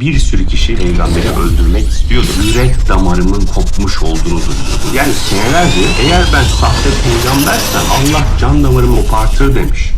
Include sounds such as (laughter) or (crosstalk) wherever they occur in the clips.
Bir sürü kişi peygamberi öldürmek istiyordu. Yürek damarımın kopmuş olduğunu duyuyordu. Yani senelerce eğer ben sahte peygambersem Allah can damarımı kopartır demiş.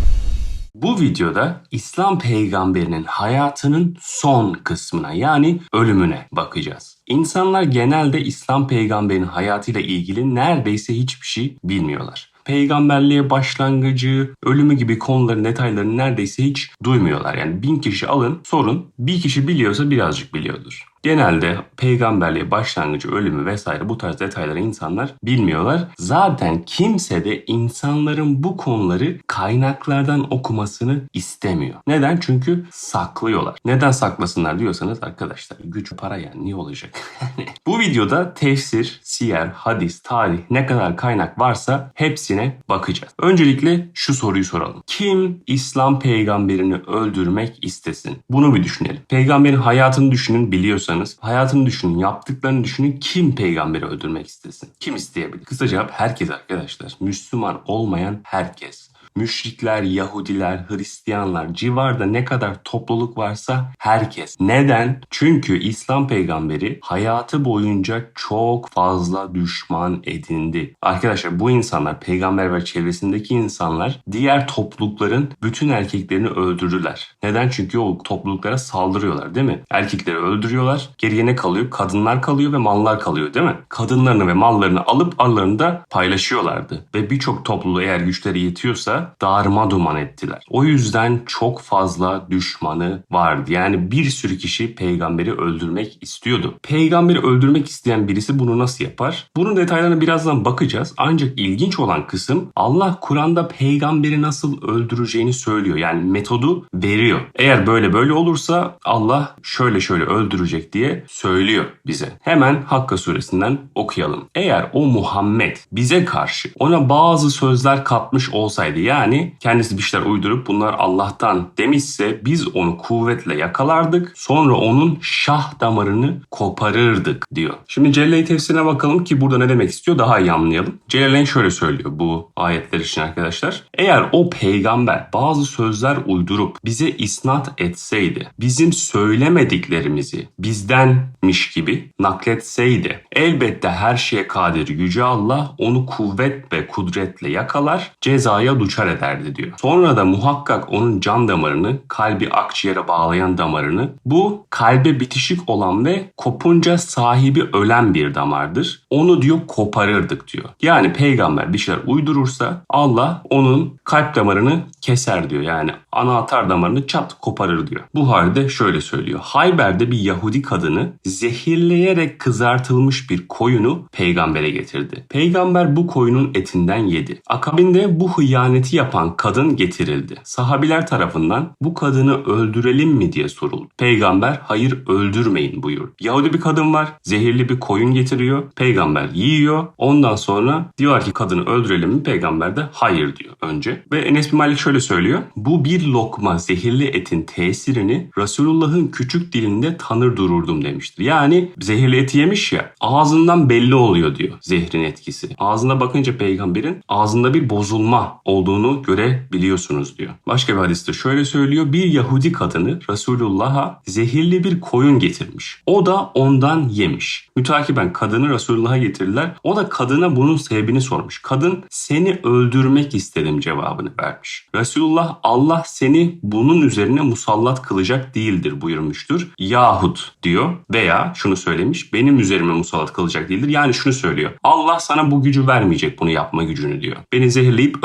Bu videoda İslam peygamberinin hayatının son kısmına yani ölümüne bakacağız. İnsanlar genelde İslam peygamberinin hayatıyla ilgili neredeyse hiçbir şey bilmiyorlar. Peygamberliğe başlangıcı, ölümü gibi konuların detaylarını neredeyse hiç duymuyorlar. Yani bin kişi alın sorun bir kişi biliyorsa birazcık biliyordur. Genelde peygamberliğe başlangıcı, ölümü vesaire bu tarz detayları insanlar bilmiyorlar. Zaten kimse de insanların bu konuları kaynaklardan okumasını istemiyor. Neden? Çünkü saklıyorlar. Neden saklasınlar diyorsanız arkadaşlar güç para yani niye olacak? (laughs) bu videoda tefsir, siyer, hadis, tarih ne kadar kaynak varsa hepsine bakacağız. Öncelikle şu soruyu soralım. Kim İslam peygamberini öldürmek istesin? Bunu bir düşünelim. Peygamberin hayatını düşünün biliyorsanız hayatını düşünün, yaptıklarını düşünün. Kim peygamberi öldürmek istesin? Kim isteyebilir? Kısa cevap herkes arkadaşlar. Müslüman olmayan herkes. Müşrikler, Yahudiler, Hristiyanlar, civarda ne kadar topluluk varsa herkes. Neden? Çünkü İslam peygamberi hayatı boyunca çok fazla düşman edindi. Arkadaşlar bu insanlar, peygamber ve çevresindeki insanlar diğer toplulukların bütün erkeklerini öldürdüler. Neden? Çünkü o topluluklara saldırıyorlar değil mi? Erkekleri öldürüyorlar. Geriye ne kalıyor? Kadınlar kalıyor ve mallar kalıyor değil mi? Kadınlarını ve mallarını alıp aralarında paylaşıyorlardı. Ve birçok topluluğu eğer güçleri yetiyorsa darma duman ettiler. O yüzden çok fazla düşmanı vardı. Yani bir sürü kişi peygamberi öldürmek istiyordu. Peygamberi öldürmek isteyen birisi bunu nasıl yapar? Bunun detaylarına birazdan bakacağız. Ancak ilginç olan kısım Allah Kur'an'da peygamberi nasıl öldüreceğini söylüyor. Yani metodu veriyor. Eğer böyle böyle olursa Allah şöyle şöyle öldürecek diye söylüyor bize. Hemen Hakka suresinden okuyalım. Eğer o Muhammed bize karşı ona bazı sözler katmış olsaydı yani kendisi bir şeyler uydurup bunlar Allah'tan demişse biz onu kuvvetle yakalardık. Sonra onun şah damarını koparırdık diyor. Şimdi Celle'yi tefsirine bakalım ki burada ne demek istiyor daha iyi anlayalım. Celle'nin şöyle söylüyor bu ayetler için arkadaşlar. Eğer o peygamber bazı sözler uydurup bize isnat etseydi, bizim söylemediklerimizi bizdenmiş gibi nakletseydi, elbette her şeye kadir yüce Allah onu kuvvet ve kudretle yakalar, cezaya duçar ederdi diyor. Sonra da muhakkak onun can damarını, kalbi akciğere bağlayan damarını, bu kalbe bitişik olan ve kopunca sahibi ölen bir damardır. Onu diyor koparırdık diyor. Yani peygamber bir şeyler uydurursa Allah onun kalp damarını keser diyor. Yani ana atar damarını çat koparır diyor. Buhari'de şöyle söylüyor. Hayber'de bir Yahudi kadını zehirleyerek kızartılmış bir koyunu peygambere getirdi. Peygamber bu koyunun etinden yedi. Akabinde bu hıyaneti yapan kadın getirildi. Sahabiler tarafından bu kadını öldürelim mi diye soruldu. Peygamber hayır öldürmeyin buyur. Yahudi bir kadın var zehirli bir koyun getiriyor. Peygamber yiyor. Ondan sonra diyor ki kadını öldürelim mi? Peygamber de hayır diyor önce. Ve Enes bin Malik şöyle söylüyor. Bu bir lokma zehirli etin tesirini Resulullah'ın küçük dilinde tanır dururdum demiştir. Yani zehirli eti yemiş ya ağzından belli oluyor diyor zehrin etkisi. Ağzına bakınca peygamberin ağzında bir bozulma olduğunu görebiliyorsunuz diyor. Başka bir hadiste şöyle söylüyor. Bir Yahudi kadını Resulullah'a zehirli bir koyun getirmiş. O da ondan yemiş. Mütakiben kadını Resulullah'a getirdiler. O da kadına bunun sebebini sormuş. Kadın seni öldürmek istedim cevabını vermiş. Resulullah Allah seni bunun üzerine musallat kılacak değildir buyurmuştur. Yahut diyor veya şunu söylemiş benim üzerime musallat kılacak değildir. Yani şunu söylüyor. Allah sana bu gücü vermeyecek bunu yapma gücünü diyor. Beni zehirleyip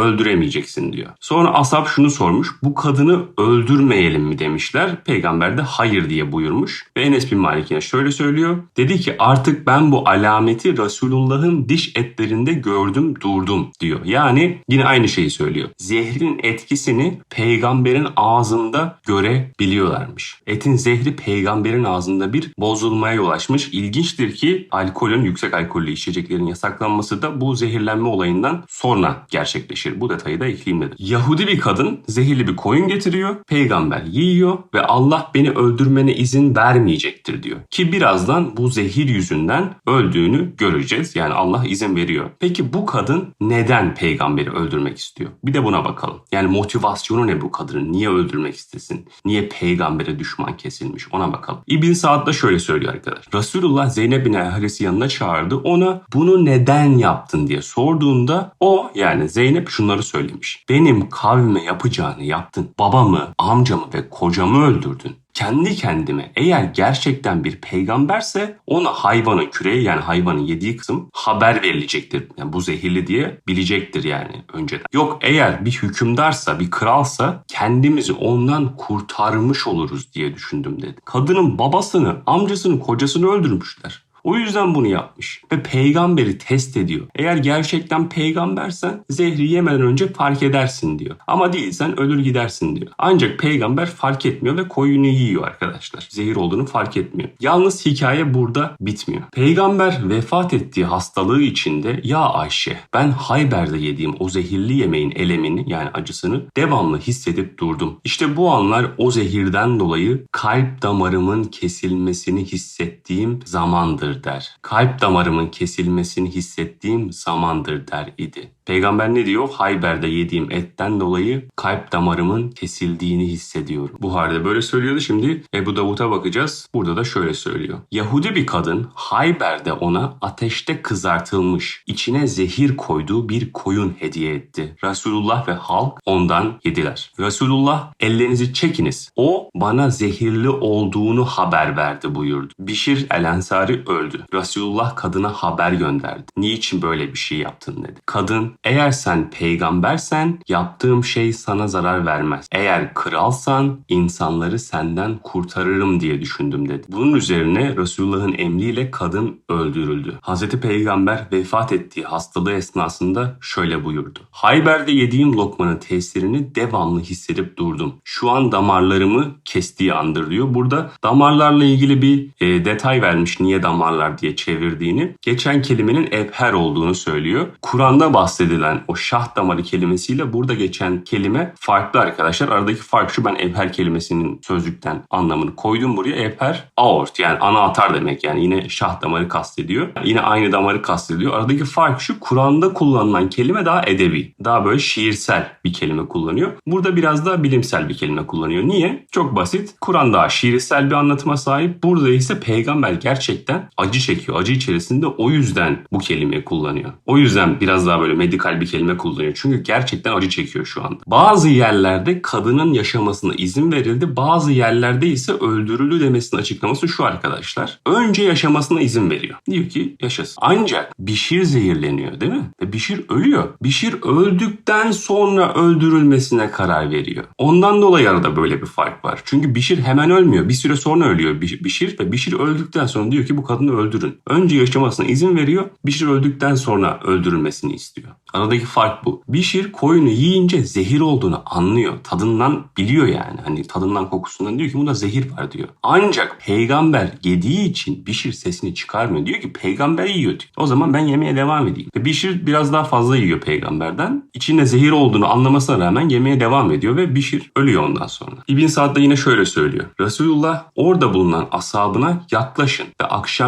öldüremeyeceksin diyor. Sonra Ashab şunu sormuş. Bu kadını öldürmeyelim mi demişler. Peygamber de hayır diye buyurmuş. Ve Enes bin Malik yine şöyle söylüyor. Dedi ki artık ben bu alameti Resulullah'ın diş etlerinde gördüm durdum diyor. Yani yine aynı şeyi söylüyor. Zehrin etkisini peygamberin ağzında görebiliyorlarmış. Etin zehri peygamberin ağzında bir bozulmaya yol açmış. İlginçtir ki alkolün, yüksek alkollü içeceklerin yasaklanması da bu zehirlenme olayından sonra gerçekleşir. Bu detayı da ekleyeyim dedi. Yahudi bir kadın zehirli bir koyun getiriyor. Peygamber yiyor ve Allah beni öldürmene izin vermeyecektir diyor. Ki birazdan bu zehir yüzünden öldüğünü göreceğiz. Yani Allah izin veriyor. Peki bu kadın neden peygamberi öldürmek istiyor? Bir de buna bakalım. Yani motivasyonu ne bu kadının? Niye öldürmek istesin? Niye peygambere düşman kesilmiş? Ona bakalım. İbn Saad da şöyle söylüyor arkadaş. Resulullah Zeynep bin Haris'i yanına çağırdı. Ona bunu neden yaptın diye sorduğunda o yani Zeynep şunları söylemiş. Benim kavme yapacağını yaptın. Babamı, amcamı ve kocamı öldürdün kendi kendime eğer gerçekten bir peygamberse ona hayvanın küreği yani hayvanın yediği kısım haber verilecektir. Yani bu zehirli diye bilecektir yani önceden. Yok eğer bir hükümdarsa bir kralsa kendimizi ondan kurtarmış oluruz diye düşündüm dedi. Kadının babasını, amcasını, kocasını öldürmüşler. O yüzden bunu yapmış. Ve peygamberi test ediyor. Eğer gerçekten peygambersen zehri yemeden önce fark edersin diyor. Ama değilsen ölür gidersin diyor. Ancak peygamber fark etmiyor ve koyunu yiyor arkadaşlar. Zehir olduğunu fark etmiyor. Yalnız hikaye burada bitmiyor. Peygamber vefat ettiği hastalığı içinde ya Ayşe ben Hayber'de yediğim o zehirli yemeğin elemini yani acısını devamlı hissedip durdum. İşte bu anlar o zehirden dolayı kalp damarımın kesilmesini hissettiğim zamandır der. Kalp damarımın kesilmesini hissettiğim zamandır der idi. Peygamber ne diyor? Hayber'de yediğim etten dolayı kalp damarımın kesildiğini hissediyorum. Buhari'de böyle söylüyordu. Şimdi Ebu Davud'a bakacağız. Burada da şöyle söylüyor. Yahudi bir kadın Hayber'de ona ateşte kızartılmış, içine zehir koyduğu bir koyun hediye etti. Resulullah ve halk ondan yediler. Resulullah ellerinizi çekiniz. O bana zehirli olduğunu haber verdi buyurdu. Bişir el Ensari öldü. Resulullah kadına haber gönderdi. Niçin böyle bir şey yaptın dedi. Kadın eğer sen peygambersen yaptığım şey sana zarar vermez. Eğer kralsan insanları senden kurtarırım diye düşündüm dedi. Bunun üzerine Resulullah'ın emriyle kadın öldürüldü. Hazreti Peygamber vefat ettiği hastalığı esnasında şöyle buyurdu. Hayber'de yediğim lokmanın tesirini devamlı hissedip durdum. Şu an damarlarımı kestiği andır diyor. Burada damarlarla ilgili bir e, detay vermiş niye damarlar diye çevirdiğini. Geçen kelimenin ebher olduğunu söylüyor. Kur'an'da bahsedilen o şah damarı kelimesiyle burada geçen kelime farklı arkadaşlar. Aradaki fark şu ben ebher kelimesinin sözlükten anlamını koydum buraya. Ebher aort yani ana atar demek yani yine şah damarı kastediyor. Yine aynı damarı kastediyor. Aradaki fark şu Kur'an'da kullanılan kelime daha edebi. Daha böyle şiirsel bir kelime kullanıyor. Burada biraz daha bilimsel bir kelime kullanıyor. Niye? Çok basit. Kur'an daha şiirsel bir anlatıma sahip. Burada ise peygamber gerçekten acı çekiyor. Acı içerisinde o yüzden bu kelimeyi kullanıyor. O yüzden biraz daha böyle medikal bir kelime kullanıyor. Çünkü gerçekten acı çekiyor şu anda. Bazı yerlerde kadının yaşamasına izin verildi. Bazı yerlerde ise öldürüldü demesinin açıklaması şu arkadaşlar. Önce yaşamasına izin veriyor. Diyor ki yaşasın. Ancak Bişir zehirleniyor değil mi? Ve Bişir ölüyor. Bişir öldükten sonra öldürülmesine karar veriyor. Ondan dolayı arada böyle bir fark var. Çünkü Bişir hemen ölmüyor. Bir süre sonra ölüyor Biş- Bişir ve Bişir öldükten sonra diyor ki bu kadını öldürün. Önce yaşamasına izin veriyor. Bişir öldükten sonra öldürülmesini istiyor. Aradaki fark bu. Bişir koyunu yiyince zehir olduğunu anlıyor. Tadından biliyor yani. Hani tadından kokusundan diyor ki bunda zehir var diyor. Ancak peygamber yediği için Bişir sesini çıkarmıyor. Diyor ki peygamber yiyor diyor. O zaman ben yemeye devam edeyim. Ve Bişir biraz daha fazla yiyor peygamberden. İçinde zehir olduğunu anlamasına rağmen yemeye devam ediyor ve Bişir ölüyor ondan sonra. İbn Sa'd da yine şöyle söylüyor. Resulullah orada bulunan ashabına yaklaşın ve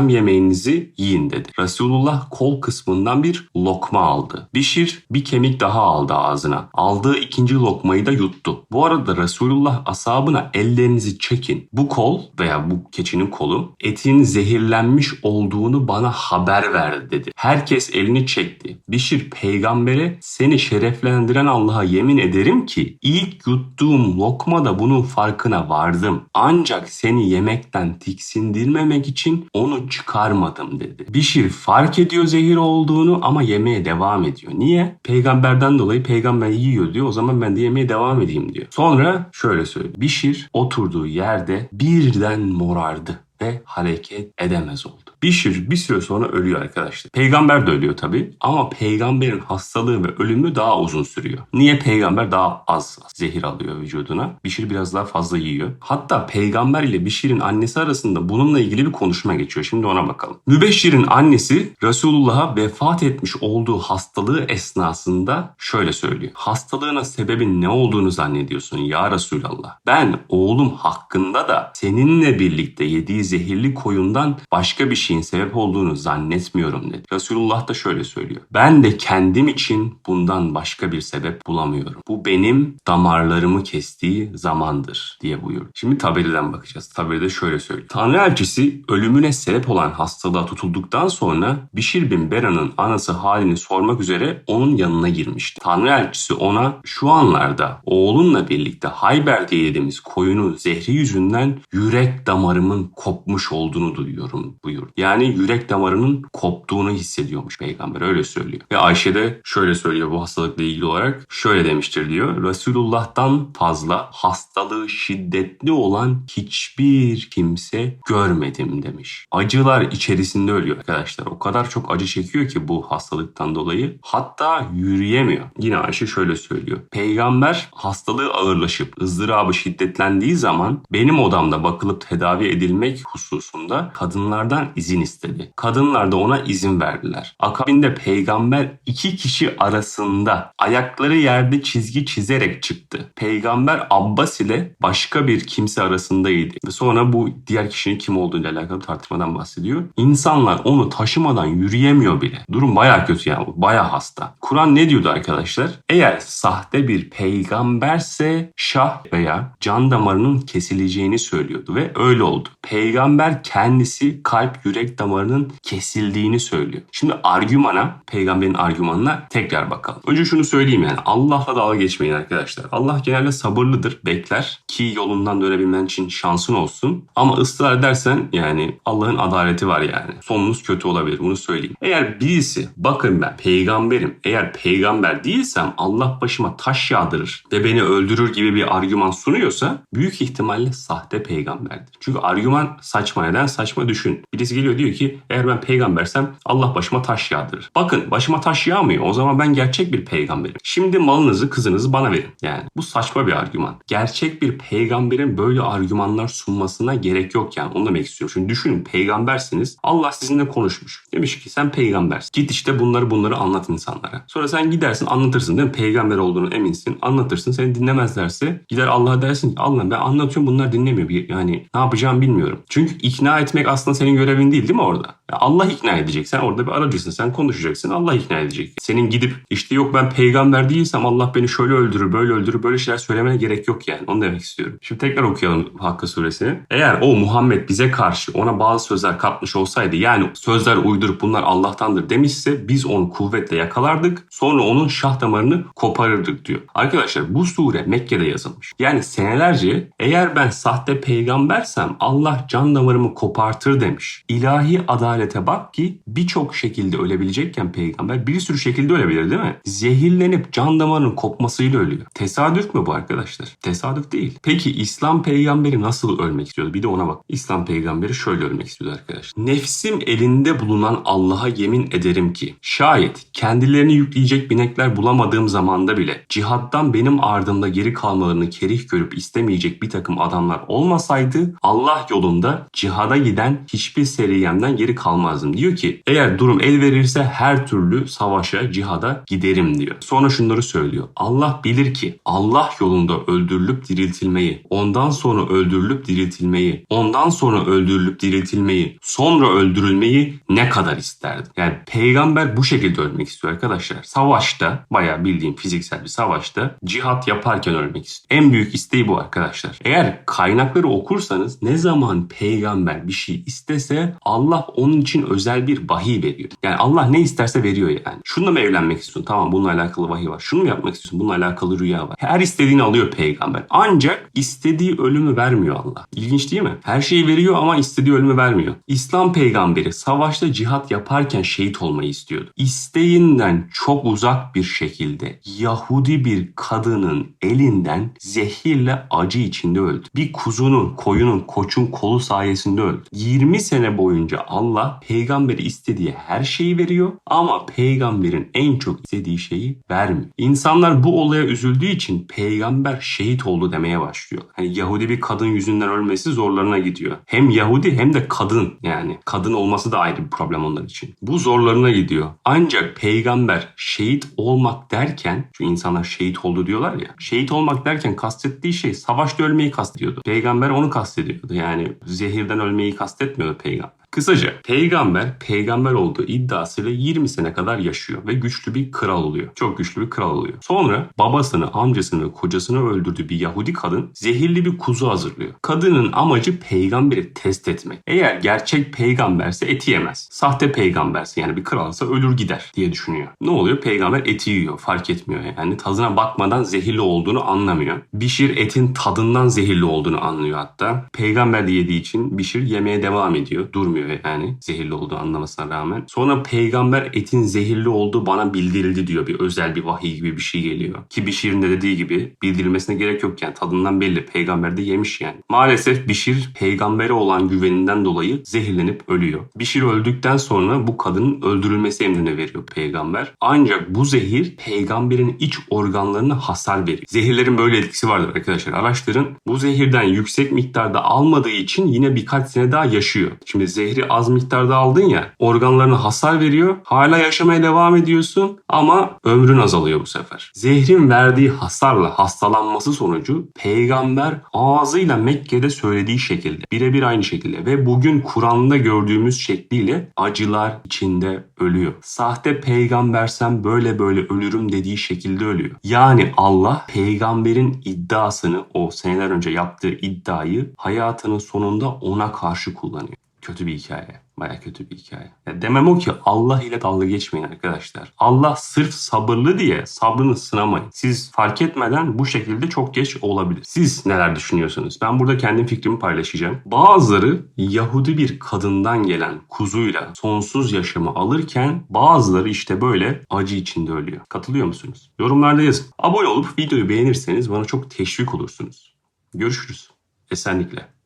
yemeğinizi yiyin dedi. Resulullah kol kısmından bir lokma aldı. Bişir bir kemik daha aldı ağzına. Aldığı ikinci lokmayı da yuttu. Bu arada Resulullah ashabına ellerinizi çekin. Bu kol veya bu keçinin kolu etin zehirlenmiş olduğunu bana haber verdi dedi. Herkes elini çekti. Bişir peygambere seni şereflendiren Allah'a yemin ederim ki ilk yuttuğum lokmada bunun farkına vardım. Ancak seni yemekten tiksindirmemek için onu çıkarmadım dedi. Bişir fark ediyor zehir olduğunu ama yemeye devam ediyor. Niye? Peygamberden dolayı peygamber yiyor diyor. O zaman ben de yemeye devam edeyim diyor. Sonra şöyle söylüyor. Bişir oturduğu yerde birden morardı ve hareket edemez oldu. Bişir bir süre sonra ölüyor arkadaşlar. Peygamber de ölüyor tabii ama peygamberin hastalığı ve ölümü daha uzun sürüyor. Niye peygamber daha az zehir alıyor vücuduna? Bişir biraz daha fazla yiyor. Hatta peygamber ile Bişir'in annesi arasında bununla ilgili bir konuşma geçiyor. Şimdi ona bakalım. Mübeşşir'in annesi Resulullah'a vefat etmiş olduğu hastalığı esnasında şöyle söylüyor. Hastalığına sebebin ne olduğunu zannediyorsun ya Resulallah. Ben oğlum hakkında da seninle birlikte yediği zehirli koyundan başka bir şeyin sebep olduğunu zannetmiyorum dedi. Resulullah da şöyle söylüyor. Ben de kendim için bundan başka bir sebep bulamıyorum. Bu benim damarlarımı kestiği zamandır diye buyurdu. Şimdi tabeliden bakacağız. Tabelide şöyle söylüyor. Tanrı elçisi ölümüne sebep olan hastalığa tutulduktan sonra Bişir bin Bera'nın anası halini sormak üzere onun yanına girmişti. Tanrı elçisi ona şu anlarda oğlunla birlikte Hayber diye yediğimiz koyunu zehri yüzünden yürek damarımın kopmuş olduğunu duyuyorum buyurdu. Yani yürek damarının koptuğunu hissediyormuş peygamber öyle söylüyor. Ve Ayşe de şöyle söylüyor bu hastalıkla ilgili olarak şöyle demiştir diyor. Resulullah'tan fazla hastalığı şiddetli olan hiçbir kimse görmedim demiş. Acılar içerisinde ölüyor arkadaşlar. O kadar çok acı çekiyor ki bu hastalıktan dolayı. Hatta yürüyemiyor. Yine Ayşe şöyle söylüyor. Peygamber hastalığı ağırlaşıp ızdırabı şiddetlendiği zaman benim odamda bakılıp tedavi edilmek hususunda kadınlardan izin istedi. Kadınlar da ona izin verdiler. Akabinde peygamber iki kişi arasında ayakları yerde çizgi çizerek çıktı. Peygamber Abbas ile başka bir kimse arasındaydı. Ve sonra bu diğer kişinin kim olduğu ile alakalı tartışmadan bahsediyor. İnsanlar onu taşımadan yürüyemiyor bile. Durum baya kötü yani. Baya hasta. Kur'an ne diyordu arkadaşlar? Eğer sahte bir peygamberse şah veya can damarının kesileceğini söylüyordu ve öyle oldu. Peygamber kendisi kalp yürek damarının kesildiğini söylüyor. Şimdi argümana, peygamberin argümanına tekrar bakalım. Önce şunu söyleyeyim yani Allah'la dalga geçmeyin arkadaşlar. Allah genelde sabırlıdır, bekler ki yolundan dönebilmen için şansın olsun. Ama ısrar edersen yani Allah'ın adaleti var yani. Sonunuz kötü olabilir bunu söyleyeyim. Eğer birisi bakın ben peygamberim eğer peygamber değilsem Allah başıma taş yağdırır ve beni öldürür gibi bir argüman sunuyorsa büyük ihtimalle sahte peygamberdir. Çünkü argüman saçma neden saçma düşün. Birisi geliyor diyor ki eğer ben peygambersem Allah başıma taş yağdırır. Bakın başıma taş yağmıyor o zaman ben gerçek bir peygamberim. Şimdi malınızı kızınızı bana verin. Yani bu saçma bir argüman. Gerçek bir peygamberin böyle argümanlar sunmasına gerek yok yani onu demek istiyorum. Şimdi düşünün peygambersiniz Allah sizinle konuşmuş. Demiş ki sen peygambersin. Git işte bunları bunları anlat insanlara. Sonra sen gidersin anlatırsın değil mi? Peygamber olduğunu eminsin. Anlatırsın. Seni dinlemezlerse gider Allah'a dersin ki Allah ben anlatıyorum bunlar dinlemiyor. Yani ne yapacağım bilmiyorum. Çünkü ikna etmek aslında senin görevin değil değil mi orada? Allah ikna edecek. Sen orada bir aracısın. Sen konuşacaksın. Allah ikna edecek. Senin gidip işte yok ben peygamber değilsem Allah beni şöyle öldürür, böyle öldürür, böyle şeyler söylemene gerek yok yani. Onu demek istiyorum. Şimdi tekrar okuyalım Hakkı suresini. Eğer o Muhammed bize karşı ona bazı sözler katmış olsaydı yani sözler uydurup bunlar Allah'tandır demişse biz onu kuvvetle yakalardık. Sonra onun şah damarını koparırdık diyor. Arkadaşlar bu sure Mekke'de yazılmış. Yani senelerce eğer ben sahte peygambersem Allah can damarımı kopartır demiş. İlahi adalete bak ki birçok şekilde ölebilecekken peygamber bir sürü şekilde ölebilir değil mi? Zehirlenip can damarının kopmasıyla ölüyor. Tesadüf mü bu arkadaşlar? Tesadüf değil. Peki İslam peygamberi nasıl ölmek istiyordu? Bir de ona bak. İslam peygamberi şöyle ölmek istiyordu arkadaşlar. Nefsim elinde bulunan Allah'a yemin ederim ki şayet kendilerini yükleyecek binekler bulamadığım zamanda bile cihattan benim ardımda geri kalmalarını kerih görüp istemeyecek bir takım adamlar olmasaydı Allah yolunda cihada giden hiçbir seriyemden geri kalmazdım. Diyor ki eğer durum el verirse her türlü savaşa, cihada giderim diyor. Sonra şunları söylüyor. Allah bilir ki Allah yolunda öldürülüp diriltilmeyi, ondan sonra öldürülüp diriltilmeyi, ondan sonra öldürülüp diriltilmeyi, sonra öldürülmeyi ne kadar isterdi. Yani peygamber bu şekilde ölmek istiyor arkadaşlar. Savaşta, bayağı bildiğim fiziksel bir savaşta cihat yaparken ölmek istiyor. En büyük isteği bu arkadaşlar. Eğer kaynakları okursanız ne zaman peygamber bir şey istese Allah onun için özel bir vahiy veriyor. Yani Allah ne isterse veriyor yani. Şununla mı evlenmek istiyorsun? Tamam bununla alakalı vahiy var. Şunu mu yapmak istiyorsun? Bununla alakalı rüya var. Her istediğini alıyor peygamber. Ancak istediği ölümü vermiyor Allah. İlginç değil mi? Her şeyi veriyor ama istediği ölümü vermiyor. İslam peygamberi savaşta cihat yaparken şehit olmayı istiyordu. İsteğinden çok uzak bir şekilde Yahudi bir kadının elinden zehirle acı içinde öldü. Bir kuzunun, koyunun, koçun kolu sayesinde öldü. 20 sene boyunca boyunca Allah peygamberi istediği her şeyi veriyor ama peygamberin en çok istediği şeyi vermiyor. İnsanlar bu olaya üzüldüğü için peygamber şehit oldu demeye başlıyor. Hani Yahudi bir kadın yüzünden ölmesi zorlarına gidiyor. Hem Yahudi hem de kadın yani. Kadın olması da ayrı bir problem onlar için. Bu zorlarına gidiyor. Ancak peygamber şehit olmak derken şu insanlar şehit oldu diyorlar ya. Şehit olmak derken kastettiği şey savaşta ölmeyi kastediyordu. Peygamber onu kastediyordu. Yani zehirden ölmeyi kastetmiyordu peygamber. Kısaca peygamber peygamber olduğu iddiasıyla 20 sene kadar yaşıyor ve güçlü bir kral oluyor. Çok güçlü bir kral oluyor. Sonra babasını, amcasını ve kocasını öldürdüğü bir Yahudi kadın zehirli bir kuzu hazırlıyor. Kadının amacı peygamberi test etmek. Eğer gerçek peygamberse eti yemez. Sahte peygamberse yani bir kralsa ölür gider diye düşünüyor. Ne oluyor? Peygamber eti yiyor. Fark etmiyor yani. Tadına bakmadan zehirli olduğunu anlamıyor. Bişir etin tadından zehirli olduğunu anlıyor hatta. Peygamber de yediği için Bişir yemeye devam ediyor. Durmuyor yani zehirli olduğu anlamasına rağmen. Sonra peygamber etin zehirli olduğu bana bildirildi diyor. Bir özel bir vahiy gibi bir şey geliyor. Ki Bişir'in de dediği gibi bildirilmesine gerek yok yani tadından belli. Peygamber de yemiş yani. Maalesef Bişir peygambere olan güveninden dolayı zehirlenip ölüyor. Bişir öldükten sonra bu kadının öldürülmesi emrini veriyor peygamber. Ancak bu zehir peygamberin iç organlarına hasar veriyor. Zehirlerin böyle etkisi vardır arkadaşlar. Araştırın. Bu zehirden yüksek miktarda almadığı için yine birkaç sene daha yaşıyor. Şimdi zehri az miktarda aldın ya organlarına hasar veriyor. Hala yaşamaya devam ediyorsun ama ömrün azalıyor bu sefer. Zehrin verdiği hasarla hastalanması sonucu peygamber ağzıyla Mekke'de söylediği şekilde birebir aynı şekilde ve bugün Kur'an'da gördüğümüz şekliyle acılar içinde ölüyor. Sahte peygambersem böyle böyle ölürüm dediği şekilde ölüyor. Yani Allah peygamberin iddiasını o seneler önce yaptığı iddiayı hayatının sonunda ona karşı kullanıyor. Kötü bir hikaye. Baya kötü bir hikaye. Ya demem o ki Allah ile dalga geçmeyin arkadaşlar. Allah sırf sabırlı diye sabrını sınamayın. Siz fark etmeden bu şekilde çok geç olabilir. Siz neler düşünüyorsunuz? Ben burada kendi fikrimi paylaşacağım. Bazıları Yahudi bir kadından gelen kuzuyla sonsuz yaşamı alırken bazıları işte böyle acı içinde ölüyor. Katılıyor musunuz? Yorumlarda yazın. Abone olup videoyu beğenirseniz bana çok teşvik olursunuz. Görüşürüz. Esenlikle.